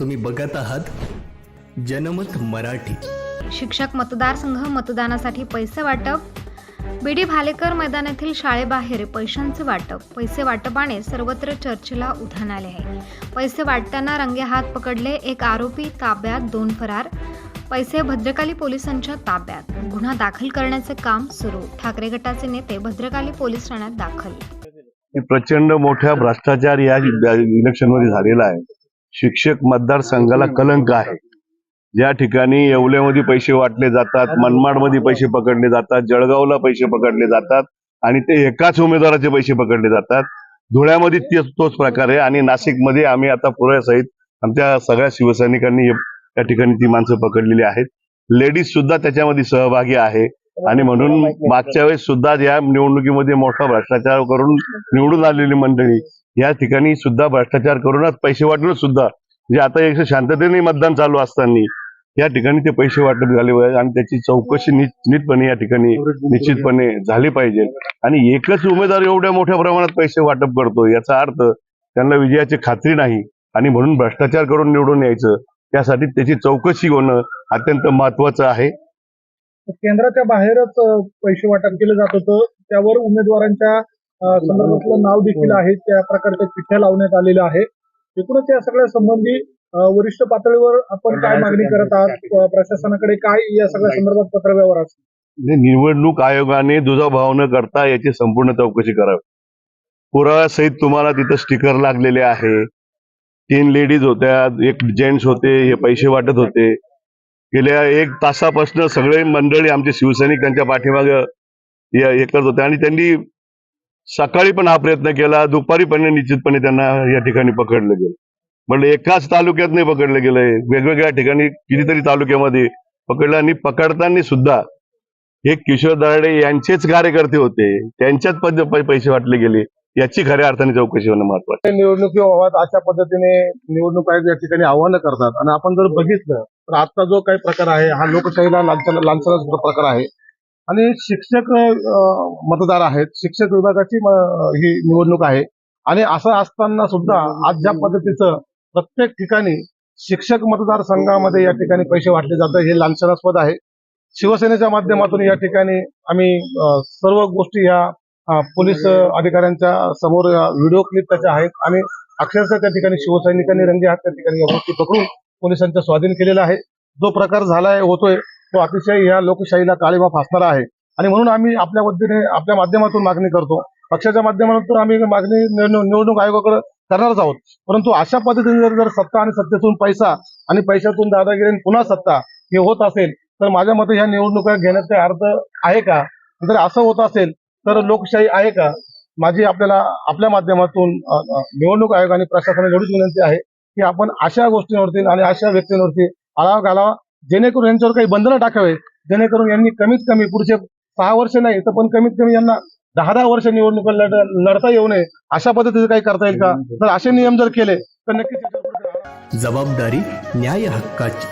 तुम्ही बघत आहात जनमत मराठी. शिक्षक मतदारसंघ मतदानासाठी पैसे वाटप. बीडी भालेकर मैदानातील शाळेबाहेर पैशांचे वाटप. पैसे वाटपाने सर्वत्र चर्चेला उधाण आले आहे. पैसे वाटताना रंगे हात पकडले एक आरोपी ताब्यात दोन फरार. पैसे भद्रकाली पोलिसांच्या ताब्यात. गुन्हा दाखल करण्याचे काम सुरू. ठाकरे गटाचे नेते भद्रकाली पोलीस ठाण्यात दाखल. हे प्रचंड मोठ्या भ्रष्टाचार या इलेक्शनमध्ये झालेला आहे. शिक्षक मतदारसंघाला कलंक आहे. ज्या ठिकाणी येवल्यामध्ये पैसे वाटले जातात मनमाडमध्ये पैसे पकडले जातात जळगावला पैसे पकडले जातात आणि ते एकाच उमेदवाराचे पैसे पकडले जातात धुळ्यामध्ये तेच तोच प्रकार आहे आणि नाशिकमध्ये आम्ही आता पुण्यासहित आमच्या सगळ्या शिवसैनिकांनी त्या ठिकाणी ती माणसं पकडलेली आहेत. लेडीज सुद्धा त्याच्यामध्ये सहभागी आहे आणि म्हणून मागच्या वेळेस सुद्धा या निवडणुकीमध्ये मोठा भ्रष्टाचार करून निवडून आलेली मंडळी या ठिकाणी सुद्धा भ्रष्टाचार करूनच पैसे वाटून सुद्धा म्हणजे आता एक शांततेने मतदान चालू असताना या ठिकाणी ते पैसे वाटप झाले पाहिजे आणि त्याची चौकशी नीटपणे या ठिकाणी निश्चितपणे झाली पाहिजे. आणि एकच उमेदवार एवढ्या मोठ्या प्रमाणात पैसे वाटप करतो याचा अर्थ त्यांना विजयाची खात्री नाही आणि म्हणून भ्रष्टाचार करून निवडून यायचं त्यासाठी त्याची चौकशी होणं अत्यंत महत्वाचं आहे. केंद्राच्या बाहेरच पैसे वाटप केलं जात होतं त्यावर उमेदवारांच्या संदर्भातलं नाव देखील आहे त्या प्रकारच्या चिठ्ठ्या लावण्यात आलेल्या आहे. एकूणच या सगळ्या संबंधी वरिष्ठ पातळीवर आपण काय मागणी करत आहात? प्रशासनाकडे काय या सगळ्या संदर्भात पत्रव्यवहार असतो म्हणजे निवडणूक आयोगाने दुजाभाव न करता याची संपूर्ण चौकशी करावी. पुराव्यासहित तुम्हाला तिथं स्टिकर लागलेले आहे. तीन लेडीज होत्या एक जेंट्स होते हे पैसे वाटत होते. गेल्या एक तासापासून सगळे मंडळी आमचे शिवसैनिक त्यांच्या पाठीमाग हे करत होते आणि त्यांनी सकाळी पण हा प्रयत्न केला दुपारी पण निश्चितपणे त्यांना या ठिकाणी पकडलं गेलं. म्हणलं एकाच तालुक्यात नाही पकडलं गेलंय वेगवेगळ्या ठिकाणी कितीतरी तालुक्यामध्ये पकडलं आणि पकडताना सुद्धा हे किशोर दराडे यांचेच कार्यकर्ते होते त्यांच्याच पद पैसे वाटले गेले याची खऱ्या अर्थाने चौकशी होणं महत्वाचं निवडणुकीबाबत अशा पद्धतीने निवडणूक आयोग या ठिकाणी आव्हानं करतात. आणि आपण जर बघितलं तर आता जो काही प्रकार आहे हा लोकशाहीला लांछन लांछनाचा प्रकार आहे. आणि शिक्षक मतदार आहेत. शिक्षक विभागाची ही निवडणूक आहे. आणि असं असताना सुद्धा आज ज्या पद्धतीचं प्रत्येक ठिकाणी शिक्षक मतदारसंघामध्ये या ठिकाणी पैसे वाटले जातात हे लांछनास्पद आहे. शिवसेनेच्या माध्यमातून या ठिकाणी आम्ही सर्व गोष्टी या पोलीस अधिकाऱ्यांच्या समोर व्हिडिओ क्लिप त्याच्या आहेत. आणि अक्षरशः त्या ठिकाणी शिवसैनिकांनी रंगे हात त्या ठिकाणी या गोष्टी पकडून पोलिसांच्या स्वाधीन केलेला आहे जो प्रकार झालाय होतोय तो अतिशय या लोकशाहीला काळीमा फासणारा आहे. आणि म्हणून आम्ही आपल्या वतीने आपल्या माध्यमातून मागणी करतो. पक्षाच्या माध्यमातून आम्ही मागणी निवडणूक आयोगाकडे करणारच आहोत. परंतु अशा पद्धतीने जर जर सत्ता आणि सत्तेतून पैसा आणि पैशातून दादागिरी पुन्हा सत्ता हे होत असेल तर माझ्या मते ह्या निवडणुका घेण्यात काही अर्थ आहे का? जर असं होत असेल तर लोकशाही आहे का? माझी आपल्याला आपल्या माध्यमातून निवडणूक आयोग आणि प्रशासनाला एवढीच विनंती आहे की आपण अशा गोष्टींवरती आणि अशा व्यक्तींवरती आळा घालावा. जेणेकरून यांच्यावर काही बंधनं टाकावे जेणेकरून यांनी कमीत कमी पुढचे सहा वर्ष नाही तर पण कमीत कमी यांना दहा दहा वर्ष निवडणुका लढ लढता येऊ नये अशा पद्धतीचे काही करता येईल का? तर असे नियम जर केले तर नक्कीच जबाबदारी न्याय हक्काची